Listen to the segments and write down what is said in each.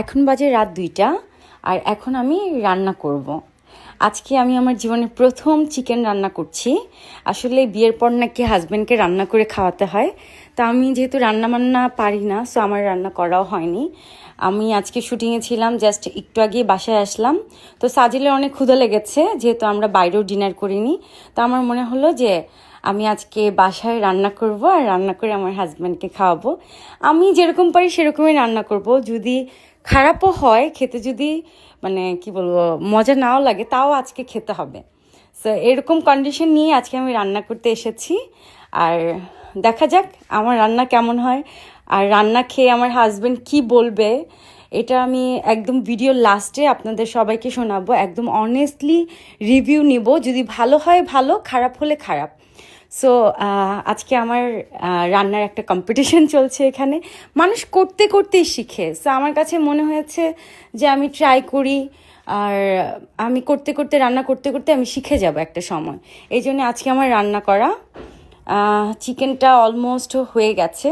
এখন বাজে রাত দুইটা, আর এখন আমি রান্না করব। আজকে আমি আমার জীবনে প্রথম চিকেন রান্না করছি। আসলে বিয়ের পর নাকি হাজব্যান্ডকে রান্না করে খাওয়াতে হয়। তা আমি যেহেতু রান্না বান্না পারি না সো আমার রান্না করাও হয়নি। আমি আজকে শুটিংয়ে ছিলাম জাস্ট একটু আগে বাসায় আসলাম। তো সাজিলের অনেক ক্ষুধা লেগেছে, যেহেতু আমরা বাইরেও ডিনার করিনি। তো আমার মনে হলো যে, আমি আজকে বাসায় রান্না করব, আর রান্না করে আমার হাজব্যান্ডকে খাওয়াবো। আমি যেরকম পারি সেরকমই রান্না করব। যদি খারাপও হয়, খেতে যদি মানে কি বলব, মজা নাও লাগে, তাও আজকে খেতে হবে। সো এরকম কন্ডিশন নিয়ে আজকে আমি রান্না করতে এসেছি। আর দেখা যাক আমার রান্না কেমন হয়। আর রান্না খেয়ে আমার হাজব্যান্ড কি বলবে, এটা আমি একদম ভিডিও লাস্টে আপনাদের সবাইকে শোনাবো। একদম অনেস্টলি রিভিউ নিব। যদি ভালো হয়, ভালো, খারাপ হলে খারাপ। সো আজকে আমার রান্নার একটা কম্পিটিশন চলছে এখানে। মানুষ করতে করতেই শিখে। সো আমার কাছে মনে হয়েছে যে আমি ট্রাই করি, আর আমি করতে করতে, রান্না করতে করতে আমি শিখে যাব একটা সময়। এই জন্য আজকে আমার রান্না করা চিকেনটা অলমোস্ট হয়ে গেছে।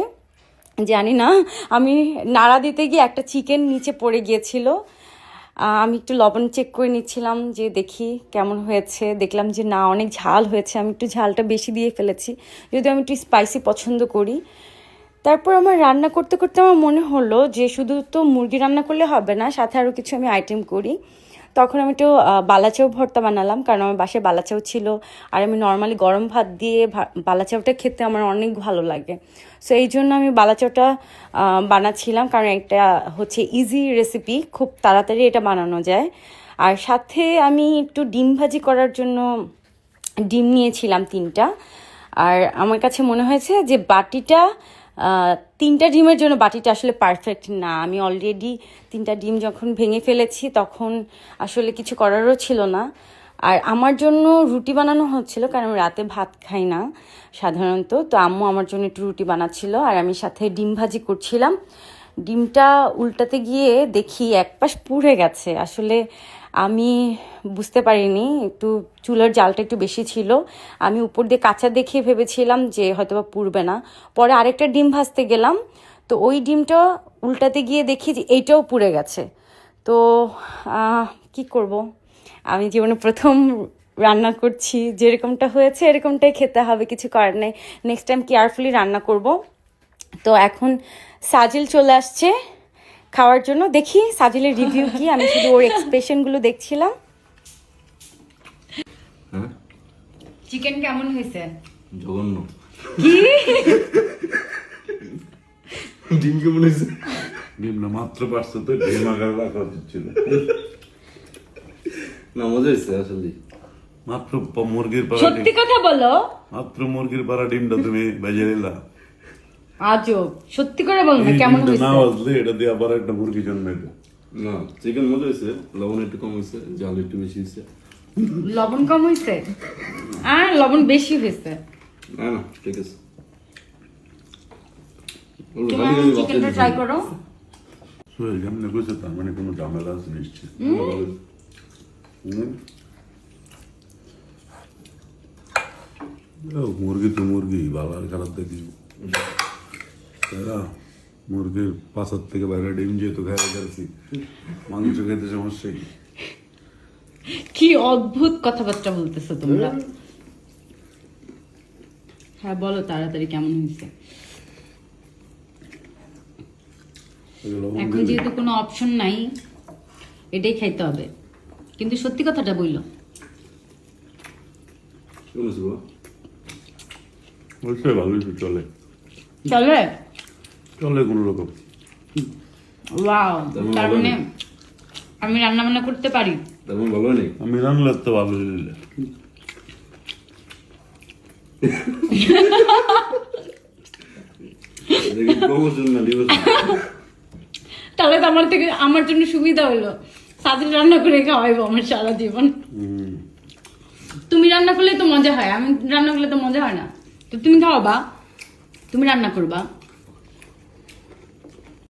জানি না, আমি নাড়া দিতে গিয়ে একটা চিকেন নিচে পড়ে গিয়েছিল। আমি একটু লবণ চেক করে নিচ্ছিলাম যে দেখি কেমন হয়েছে। দেখলাম যে না, অনেক ঝাল হয়েছে। আমি একটু ঝালটা বেশি দিয়ে ফেলেছি। যদিও আমি একটু স্পাইসি পছন্দ করি। তারপর আমার রান্না করতে করতে আমার মনে হলো যে শুধু তো মুরগি রান্না করলে হবে না, সাথে আরও কিছু আমি আইটেম করি। তখন আমি একটু বালাচাও ভর্তা বানালাম, কারণ আমার বাসায় বালাচাও ছিল। আর আমি নর্মালি গরম ভাত দিয়ে বালাচাওটা খেতে আমার অনেক ভালো লাগে। সো এই জন্য আমি বালাচাওটা বানাচ্ছিলাম, কারণ একটা হচ্ছে ইজি রেসিপি খুব তাড়াতাড়ি এটা বানানো যায়। আর সাথে আমি একটু ডিম ভাজি করার জন্য ডিম নিয়েছিলাম তিনটা। আর আমার কাছে মনে হয়েছে যে বাটিটা তিনটা ডিমের জন্য বাটিটা আসলে পারফেক্ট না। আমি অলরেডি তিনটা ডিম যখন ভেঙে ফেলেছি, তখন আসলে কিছু করারও ছিল না। আর আমার জন্য রুটি বানানো হচ্ছিল, কারণ আমি রাতে ভাত খাই না সাধারণত। তো আম্মু আমার জন্য একটু রুটি বানাচ্ছিল, আর আমি সাথে ডিম ভাজি করছিলাম। ডিমটা উল্টাতে গিয়ে দেখি এক পাশ পুড়ে গেছে। আসলে আমি বুঝতে পারিনি, একটু চুলার জালটা একটু বেশি ছিল। আমি উপর দিয়ে কাঁচা দেখিয়ে ভেবেছিলাম যে হয়তোবা পুড়বে না। পরে আরেকটা ডিম ভাজতে গেলাম। তো ওই ডিমটা উল্টাতে গিয়ে দেখি যে এইটাও পুড়ে গেছে। তো কি করব? আমি জীবনে প্রথম রান্না করছি। যেরকমটা হয়েছে এরকমটাই খেতে হবে, কিছু করার নেই। নেক্সট টাইম কেয়ারফুলি রান্না করব। তো এখন সাজিল চলে আসছে। খাওয়ার জন্য। দেখি সাজিলের রিভিউ কি আমি শুধু ওর এক্সপ্রেশনগুলো দেখছিলাম। হ্যাঁ? চিকেন কেমন হয়েছে? জঘন্য। কি? ডিম কেমন হয়েছে? ডিম না মাত্র পারছে তো ডিম আকারে রাখা উচিত ছিল না মজা হয়েছে আসলে। মাত্র মুরগির পাড়া সত্যি কথা বলো। মাত্র মুরগির পাড়া ডিমটা তুমি বেজে নিলা। আজব সত্যি করে বলো না কেমন না হয়েছে এটা দিয়ে আবার একটা মুরগি জন্মাইবে না চিকেন মজা হয়েছে লবণ একটু কম হয়েছে জাল একটু বেশি হয়েছে। লবণ কম হয়েছে? আর লবণ বেশি হয়েছে? না না ঠিক আছে। চিকেনটা ট্রাই করো। তো কইছে তার মানে কোনো ঝামেলা আছে নিশ্চয় মুরগি তো মুরগি ভালো আর খারাপ দেখি মুরগির পাশার থেকে বাইরে ডিম যেহেতু খেয়ে গেছি মাংস খেতে সমস্যা কি? কি অদ্ভুত কথাবার্তা বলতেছো তোমরা। হ্যাঁ বলো তাড়াতাড়ি কেমন হয়েছে? এখন যেহেতু কোনো অপশন নাই এটাই খাইতে হবে। কিন্তু সত্যি কথাটা বলল চলে। চলে? চলে কোনো রকম। ওয়াও তার মানে আমি রান্না বান্না করতে পারি। তেমন ভালো হয়নি আমি রান্নার তো ভালো দিলে তাহলে তো আমার থেকে আমার জন্য সুবিধা হলো। সাদিল রান্না করে খাওয়াইবো আমার সারা জীবন। তুমি রান্না করলে তো মজা হয় আমি রান্না করলে তো মজা হয় না। তো তুমি খাওয়াবা তুমি রান্না করবা।